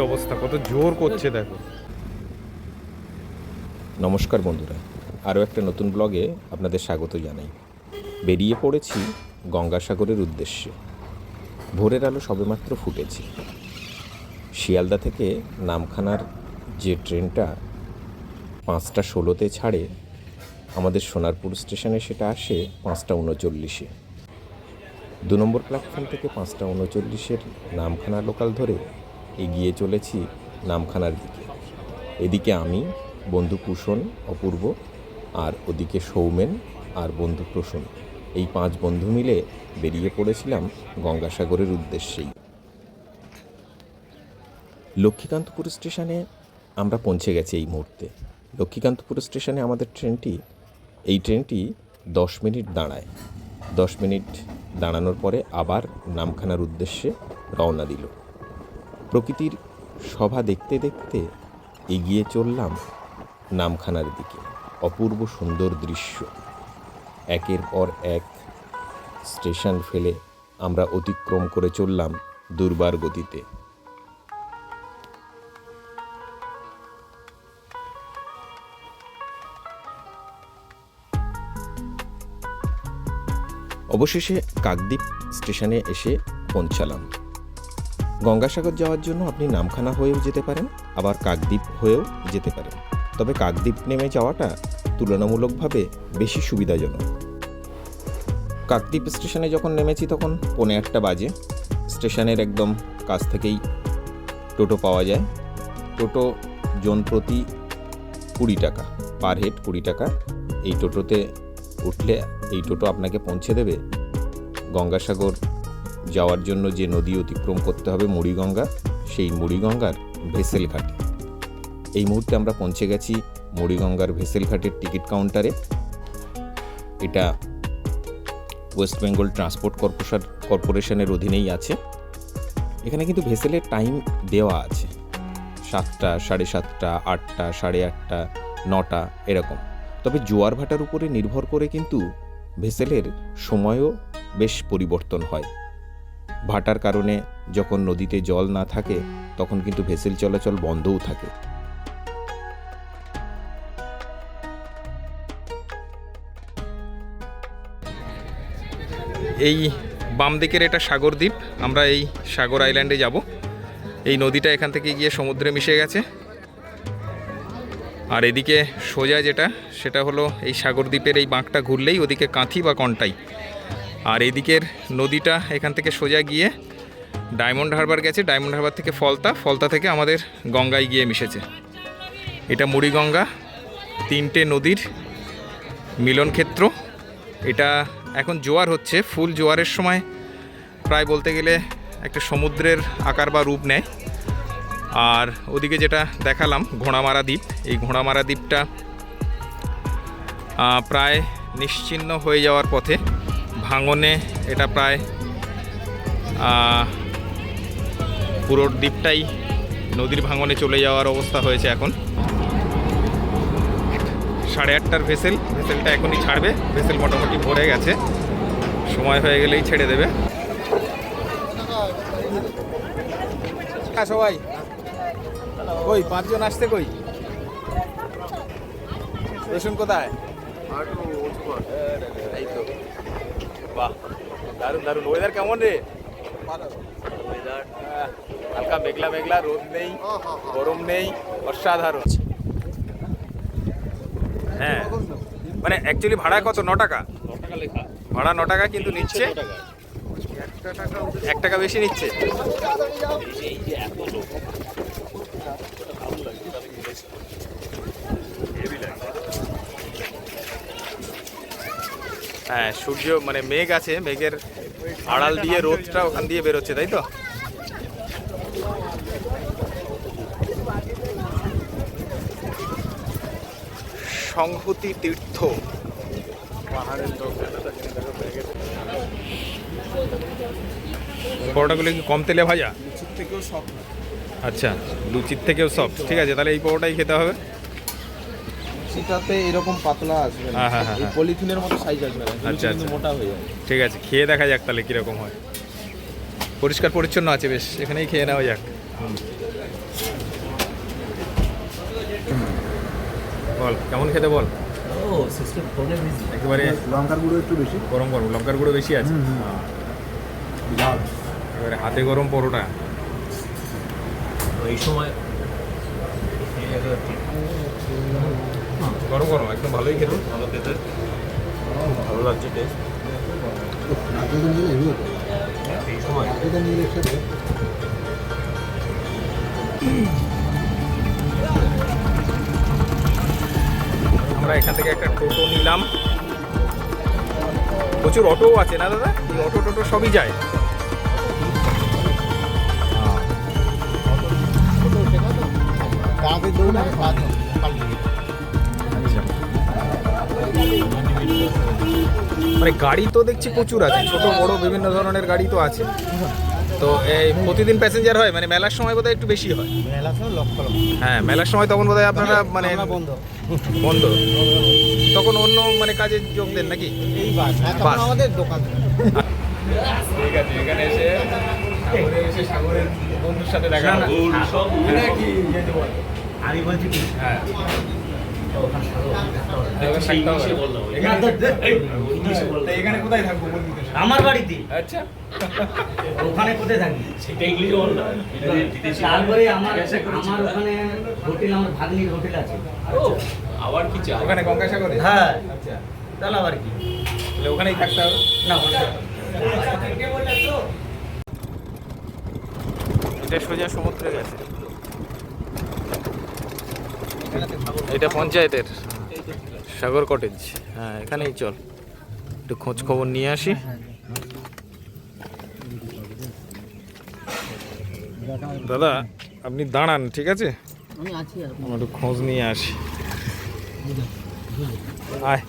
অবস্থা, কত জোর করছে দেখো। নমস্কার বন্ধুরা, আরও একটা নতুন ব্লগে আপনাদের স্বাগত জানাই। বেরিয়ে পড়েছি গঙ্গাসাগরের উদ্দেশ্যে। ভোরের আলো সবেমাত্র ফুটেছে। শিয়ালদা থেকে নামখানার যে ট্রেনটা পাঁচটা ষোলোতে ছাড়ে, আমাদের সোনারপুর স্টেশনে সেটা আসে পাঁচটা উনচল্লিশে। দু নম্বর প্ল্যাটফর্ম থেকে পাঁচটা উনচল্লিশের নামখানা লোকাল ধরে এগিয়ে চলেছি নামখানার দিকে। এদিকে আমি, বন্ধু কুশন, অপূর্ব, আর ওদিকে সৌমেন আর বন্ধু প্রসূন। এই পাঁচ বন্ধু মিলে বেরিয়ে পড়েছিলাম গঙ্গাসাগরের উদ্দেশ্যেই। লক্ষ্মীকান্তপুর স্টেশনে আমরা পৌঁছে গেছি এই মুহূর্তে। লক্ষ্মীকান্তপুর স্টেশনে আমাদের ট্রেনটি, এই ট্রেনটি দশ মিনিট দাঁড়ায়। দশ মিনিট দাঁড়ানোর পরে আবার নামখানার উদ্দেশ্যে রওনা দিল। প্রকৃতির সভা দেখতে দেখতে এগিয়ে চললাম নামখানার দিকে। অপূর্ব সুন্দর দৃশ্য। একের পর এক স্টেশন ফেলে আমরা অতিক্রম করে চললাম দুর্বার গতিতে। অবশেষে কাকদ্বীপ স্টেশনে এসে পৌঁছালাম। গঙ্গাসাগর যাওয়ার জন্য আপনি নামখানা হয়েও যেতে পারেন, আবার কাকদ্বীপ হয়েও যেতে পারেন। তবে কাকদ্বীপ নেমে যাওয়াটা তুলনামূলকভাবে বেশি সুবিধাজনক। কাকদ্বীপ স্টেশনে যখন নেমেছি তখন পৌনে একটা বাজে। স্টেশনের একদম কাছ থেকেই টোটো পাওয়া যায়। টোটো জন প্রতি কুড়ি টাকা, পার হেড কুড়ি টাকা। এই টোটোতে উঠলে এই টোটো আপনাকে পৌঁছে দেবে গঙ্গাসাগর যাওয়ার জন্য যে নদী অতিক্রম করতে হবে মুড়িগঙ্গা, সেই মুড়িগঙ্গার ভেসেল ঘাটে এই মুহূর্তে আমরা পৌঁছে গেছি মুড়িগঙ্গার ভেসেল ঘাটের টিকিট কাউন্টারে। এটা ওয়েস্ট বেঙ্গল ট্রান্সপোর্ট কর্পোরেশন কর্পোরেশনের অধীনেই আছে। এখানে কিন্তু ভেসেলের টাইম দেওয়া আছে। সাতটা, সাড়ে সাতটা, আটটা, সাড়ে আটটা, নটা, এরকম। তবে জোয়ার ভাটার উপরে নির্ভর করে কিন্তু ভেসেলের সময়ও বেশ পরিবর্তন হয়। ভাটার কারণে যখন নদীতে জল না থাকে, তখন কিন্তু ভেসেল চলাচল বন্ধও থাকে। এই বাম দিকের এটা সাগর দ্বীপ, আমরা এই সাগর আইল্যান্ডে যাব। এই নদীটা এখান থেকে গিয়ে সমুদ্রে মিশে গেছে। আর এদিকে সোজা যেটা, সেটা হলো এই সাগর দ্বীপের এই বাঁকটা ঘুরলেই ওদিকে কাঁথি বা কন্টাই। আর এদিকের নদীটা এখান থেকে সোজা গিয়ে ডায়মন্ড হারবার গেছে। ডায়মন্ড হারবার থেকে ফলতা ফলতা থেকে আমাদের গঙ্গায় গিয়ে মিশেছে। এটা মুড়িগঙ্গা, তিনটে নদীর মিলনক্ষেত্র এটা এখন জোয়ার হচ্ছে, ফুল জোয়ারের সময় প্রায় বলতে গেলে একটা সমুদ্রের আকার বা রূপ নেয়। আর ওদিকে যেটা দেখালাম, ঘোড়ামারা দ্বীপ। এই ঘোড়ামারা দ্বীপটা প্রায় নিশ্চিহ্ন হয়ে যাওয়ার পথে ভাঙনে এটা প্রায় পুরো দ্বীপটাই নদীর ভাঙনে চলে যাওয়ার অবস্থা হয়েছে এখন। সাড়ে আটটার ভেসেল ভেসেলটা এখনই ছাড়বে ভেসেল মোটামুটি ভরে গেছে। সময় হয়ে গেলেই ছেড়ে দেবে। হ্যাঁ, সবাই কই পাঁচজন আসতে কই? রসুন কোথায়? এই তো। বাহ দারুণ দারুণ। ওয়েদার কেমন রে? ওয়েদার হালকা মেঘলা মেঘলা রোদ নেই গরম নেই অসাধারণ। হ্যাঁ মানে অ্যাকচুয়ালি ভাড়া কত? ন টাকা? ভাড়া ন টাকা কিন্তু নিচ্ছে এক টাকা। বেশি নিচ্ছে? হ্যাঁ সূর্য মানে মেঘ আছে মেঘের আড়াল দিয়ে রোদটা ওখান দিয়ে বেরোচ্ছে তাই তো? সংহতি তীর্থ। পরোটাগুলো কি কম তেলে ভাজা? থেকেও সব আচ্ছা লুচির থেকেও সব ঠিক আছে তাহলে এই পরোটাই খেতে হবে। সেটাতে এরকম পাতলা আসবে না। হ্যাঁ, হ্যাঁ, হ্যাঁ। পলিথিনের মতো সাইজ আসবে না আচ্ছা, আচ্ছা। মোটা হয়ে যাবে। ঠিক আছে খেয়ে দেখা যাক তাহলে কীরকম হয়। পরিষ্কার পরিচ্ছন্ন আছে বেশ এখানেই খেয়ে নেওয়া যাক। বল কেমন খেতে বল? ও সিস্টেম একেবারে লঙ্কার গুঁড়ো একটু বেশি। গরম গরম লঙ্কার গুঁড়ো বেশি আছে? হ্যাঁ। এবারে হাতে গরম পরোটা। এই সময় গরম গরম একদম ভালোই খেতে। ভালো খেতে। ভালো লাগছে টেস্ট এই সময় আমরা এখান থেকে একটা টোটো নিলাম। প্রচুর অটোও আছে না দাদা? এই অটো টোটো সবই যায়। মানে গাড়ি তো দেখছি প্রচুর আছে ছোট বড় বিভিন্ন ধরনের গাড়ি তো আছে। তো এই প্রতিদিন প্যাসেঞ্জার হয় মানে মেলার সময় বোধহয় একটু বেশি হয়। মেলা সময় লক্ষ লক্ষ। হ্যাঁ মেলার সময় তখন বোধহয় আপনারা মানে বন্ধ। বন্ধ। তখন অন্য মানে কাজে যোগ দেন নাকি? এই বাস বাস। আমাদের দোকান। ঠিক আছে এখানে এসে সাগরে এসে সাগরের বন্ধুর সাথে দেখা হলো। সব আমি বলছি হ্যাঁ। আমার বাড়িতে। আচ্ছা। ওখানে কোথায় থাকবি? সেটা ইংলিশে তারপরে আমার আমার ওখানে হোটেল আমার ভাগ্নির হোটেল আছে। আবার কি চা ওখানে গঙ্গাসাগরে? হ্যাঁ। আচ্ছা। তাহলে আবার কি? তাহলে ওখানেই থাকতে হবে? না ওখানে এটা সোজা সমুদ্রে গেছে। এটা পঞ্চায়েতের সাগর কটেজ হ্যাঁ এখানেই চল। একটু খোঁজ খবর নিয়ে আসি। দাদা আপনি দাঁড়ান ঠিক আছে? আমরা একটু খোঁজ নিয়ে আসি। আয়।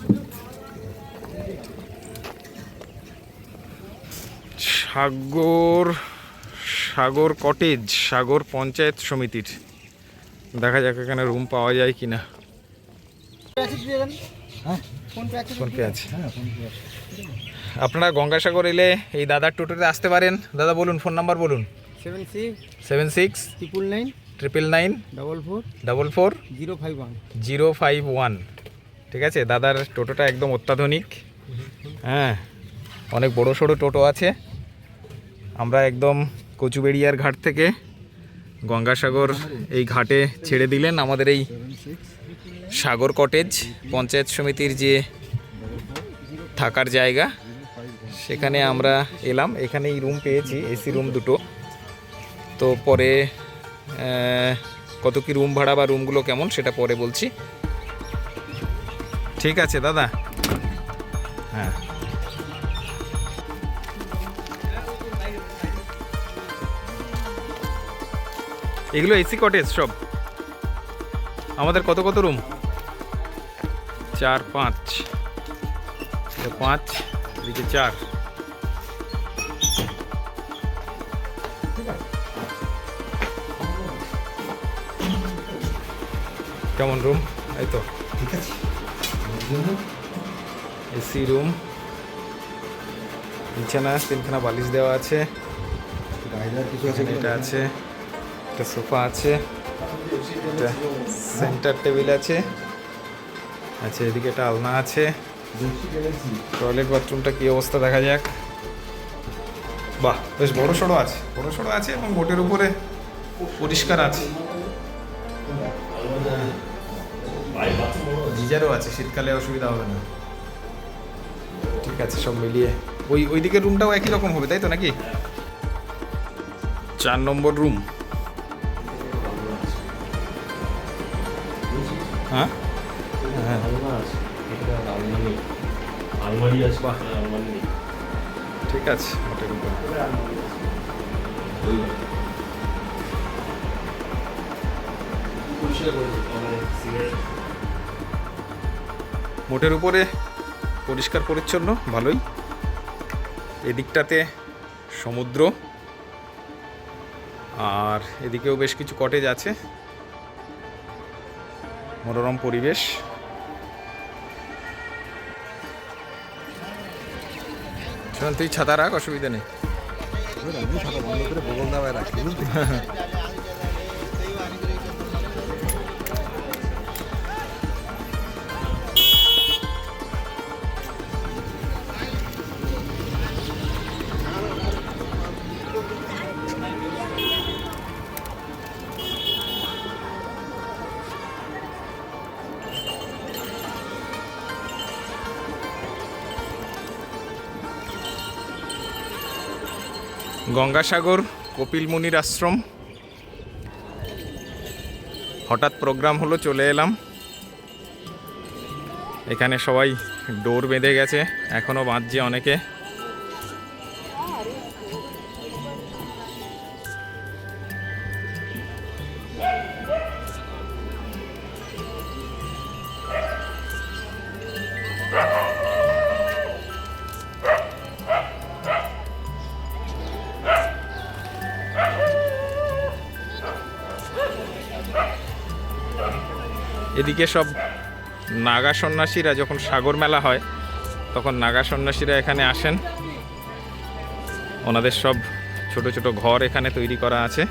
সাগর সাগর কটেজ সাগর পঞ্চায়েত সমিতির। দেখা যাক এখানে রুম পাওয়া যায় কিনা। ফোন পে আছে। আপনারা গঙ্গাসাগর এলে এই দাদার টোটোতে আসতে পারেন। দাদা বলুন ফোন নাম্বার বলুন। Seven six seven six triple nine triple nine double four double four zero five one zero five one ঠিক আছে? দাদার টোটোটা একদম অত্যাধুনিক। হ্যাঁ অনেক বড় সড়ো টোটো আছে। আমরা একদম কচুবেড়িয়ার ঘাট থেকে গঙ্গাসাগর এই ঘাটে ছেড়ে দিলেন আমাদের এই সাগর কটেজ পঞ্চায়েত সমিতির যে থাকার জায়গা, সেখানে আমরা এলাম। এখানেই রুম পেয়েছি এসি রুম দুটো। তো পরে কত কি রুম ভাড়া বা রুমগুলো কেমন সেটা পরে বলছি। ঠিক আছে, দাদা। হ্যাঁ। এগুলো এসি কটেজ সব। আমাদের কত কত রুম? চার পাঁচ। পাঁচ এদিকে চার। কেমন রুম? এই তো। AC room. বিছানা তিনখানা বালিশ দেওয়া আছে। এখানে এটা আছে। একটা সোফা আছে, একটা সেন্টার টেবিল আছে আচ্ছা এদিকে একটা আলনা আছে। টয়লেট বাথরুমটা কি অবস্থা দেখা যাক। বাহ, বেশ বড় সড়ো আছে, বড় সড়ো আছে এবং বোটের উপরে পরিষ্কার আছে। গিজারও আছে, শীতকালে অসুবিধা হবে না। ঠিক আছে, সব মিলিয়ে। ওই ওই দিকের রুমটাও একই রকম হবে, তাই তো নাকি? চার নম্বর রুম আলমারি আছে বাহ। আলমারি নেই। ঠিক আছে মোটের উপরে পরিষ্কার পরিচ্ছন্ন ভালোই। এদিকটাতে সমুদ্র। আর এদিকেও বেশ কিছু কটেজ আছে। মনোরম পরিবেশ। তুই ছাতা রাখ অসুবিধা নেই। গঙ্গাসাগর, কপিল মুনির আশ্রম। হঠাৎ প্রোগ্রাম হলো, চলে এলাম। এখানে সবাই ডোর বেঁধে গেছে। এখনও বাঁধছে অনেকে। এদিকে সব নাগা সন্ন্যাসীরা যখন সাগর মেলা হয়, তখন নাগা সন্ন্যাসীরা এখানে আসেন। ওনাদের সব ছোট ছোট ঘর এখানে তৈরি করা আছে।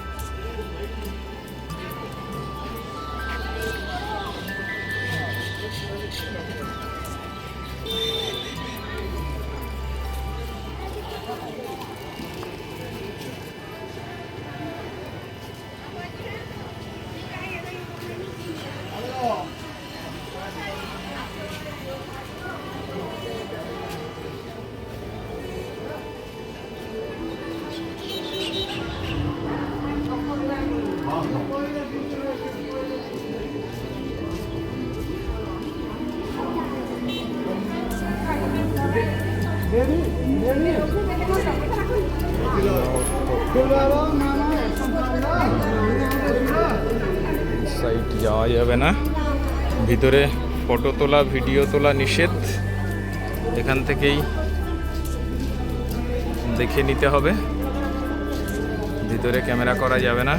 যাবে না। ভিতরে ফটো তোলা, ভিডিও তোলা নিষেধ। এখান থেকেই দেখে নিতে হবে। ভিতরে ক্যামেরা করা যাবে না।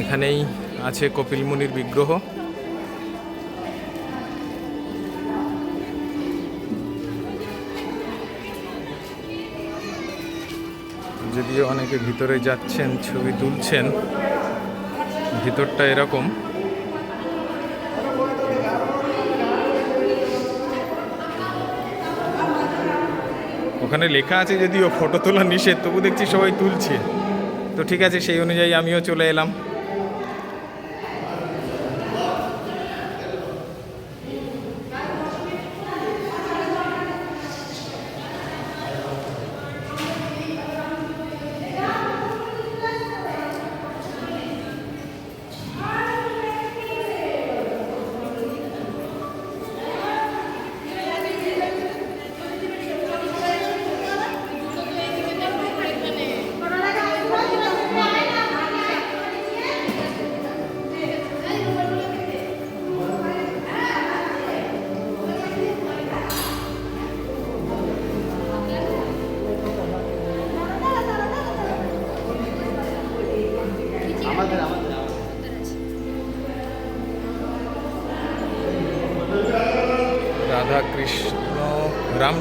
এখানেই আছে কপিল মুনির বিগ্রহ। যদিও অনেকে ভিতরে যাচ্ছেন, ছবি তুলছেন, ভিতরটা এরকম। ওখানে লেখা আছে যদিও, ফটো তোলা নিষেধ, তবু দেখছি সবাই তুলছে। তো ঠিক আছে, সেই অনুযায়ী আমিও চলে এলাম।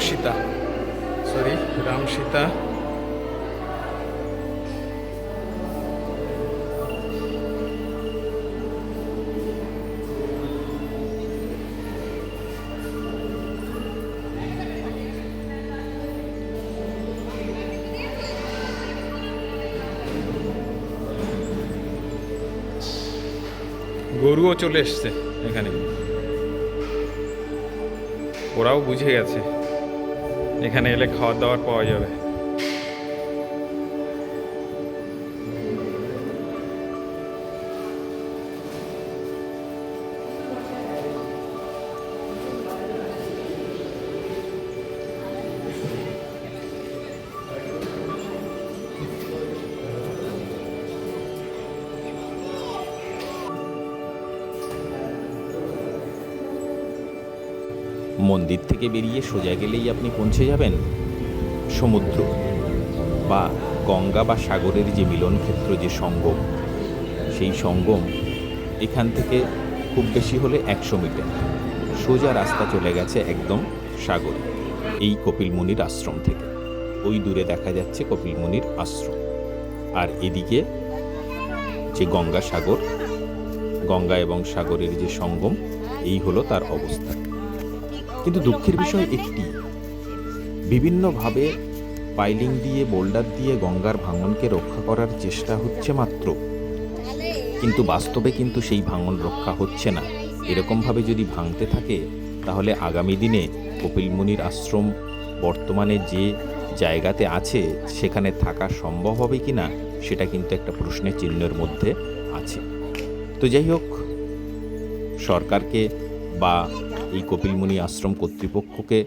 সীতা সরি রাম সীতা গরুও চলে এসছে এখানে। ওরাও বুঝে গেছে। এখানে এলে খাওয়ার দাওয়ার পাওয়া যাবে। মন্দির থেকে বেরিয়ে সোজা গেলেই আপনি পৌঁছে যাবেন। সমুদ্র বা গঙ্গা বা সাগরের যে মিলনক্ষেত্র যে সঙ্গম, সেই সঙ্গম এখান থেকে খুব বেশি হলে একশো মিটার। সোজা রাস্তা চলে গেছে একদম সাগর, এই কপিলমুনির আশ্রম থেকে। ওই দূরে দেখা যাচ্ছে কপিলমুনির আশ্রম। আর এদিকে যে গঙ্গা সাগর, গঙ্গা এবং সাগরের যে সঙ্গম, এই হলো তার অবস্থা কিন্তু দুঃখের বিষয় একটি। বিভিন্নভাবে পাইলিং দিয়ে, বোল্ডার দিয়ে গঙ্গার ভাঙনকে রক্ষা করার চেষ্টা হচ্ছে মাত্র। কিন্তু বাস্তবে কিন্তু সেই ভাঙন রক্ষা হচ্ছে না। এরকমভাবে যদি ভাঙতে থাকে, তাহলে আগামী দিনে কপিল মুনির আশ্রম বর্তমানে যে জায়গাতে আছে, সেখানে থাকা সম্ভব হবে কি না, সেটা কিন্তু একটা প্রশ্নের চিহ্নের মধ্যে আছে। তো যাই হোক, সরকারকে বা এই কপিলমুনি আশ্রম কর্তৃপক্ষকে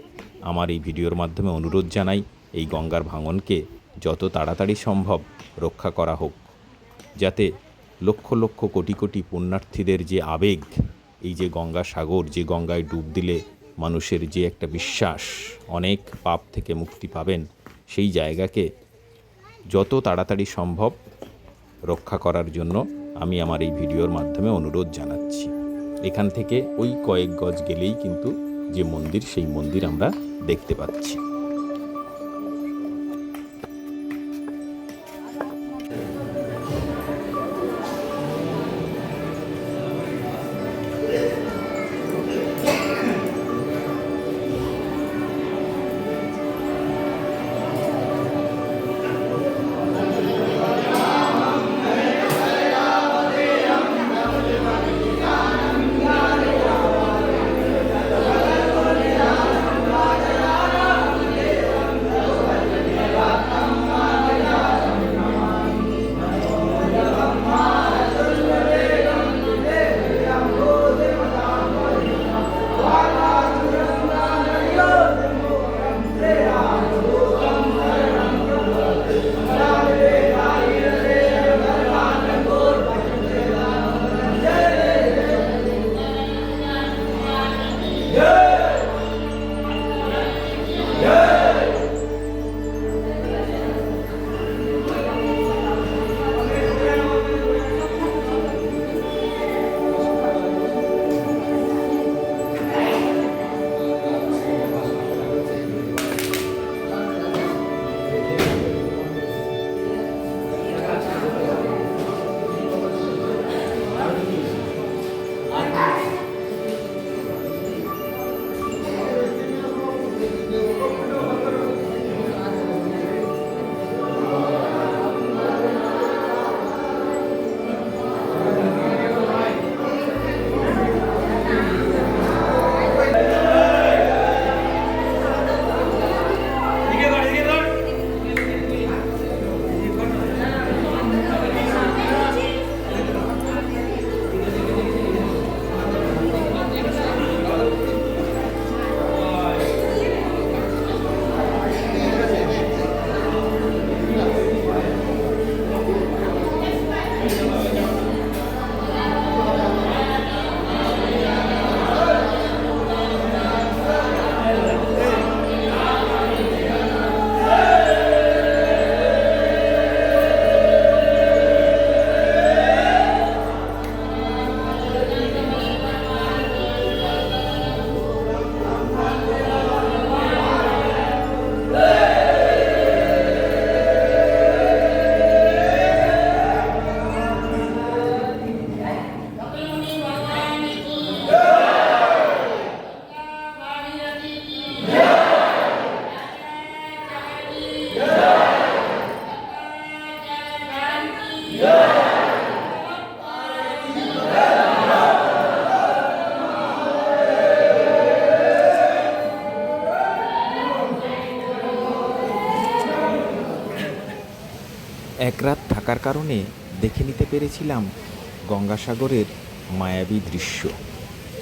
আমার এই ভিডিওর মাধ্যমে অনুরোধ জানাই, এই গঙ্গার ভাঙনকে যত তাড়াতাড়ি সম্ভব রক্ষা করা হোক, যাতে লক্ষ লক্ষ কোটি কোটি পুণ্যার্থীদের যে আবেগ, এই যে গঙ্গা সাগর, যে গঙ্গায় ডুব দিলে মানুষের যে একটা বিশ্বাস, অনেক পাপ থেকে মুক্তি পাবেন, সেই জায়গাকে যত তাড়াতাড়ি সম্ভব রক্ষা করার জন্য আমি আমার এই ভিডিওর মাধ্যমে অনুরোধ জানাচ্ছি। এখান থেকে ওই কয়েক গজ গেলেই কিন্তু যে মন্দির সেই মন্দির আমরা দেখতে পাচ্ছি। এক রাত থাকার কারণে দেখে নিতে পেরেছিলাম গঙ্গাসাগরের মায়াবী দৃশ্য।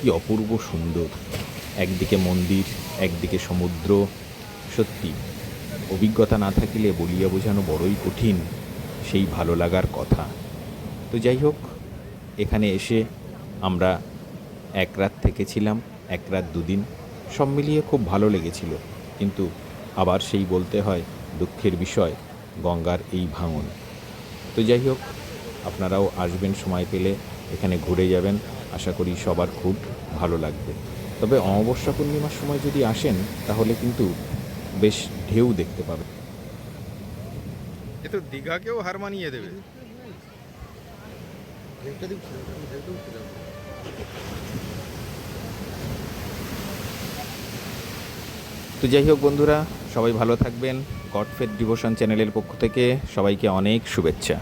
কি অপূর্ব সুন্দর। একদিকে মন্দির, একদিকে সমুদ্র। সত্যি অভিজ্ঞতা না থাকিলে বলিয়া বোঝানো বড়ই কঠিন, সেই ভালো লাগার কথা। তো যাই হোক, এখানে এসে আমরা এক রাত থেকেছিলাম, এক রাত দুদিন, সব মিলিয়ে খুব ভালো লেগেছিল। কিন্তু আবার সেই বলতে হয় দুঃখের বিষয়, গঙ্গার এই ভাঙন। তো যাই হোক, আপনারাও আসবেন সময় পেলে, এখানে ঘুরে যাবেন, আশা করি সবার খুব ভালো লাগবে। তবে অমাবস্যা পূর্ণিমার সময় যদি আসেন, তাহলে কিন্তু বেশ ঢেউ দেখতে পাবে। এ তো দীঘাকেও হার মানিয়ে দেবে। তো যাই হোক বন্ধুরা সবাই ভালো থাকবেন। গডফেড ডিভোশন চ্যানেলের পক্ষ থেকে সবাইকে অনেক শুভেচ্ছা।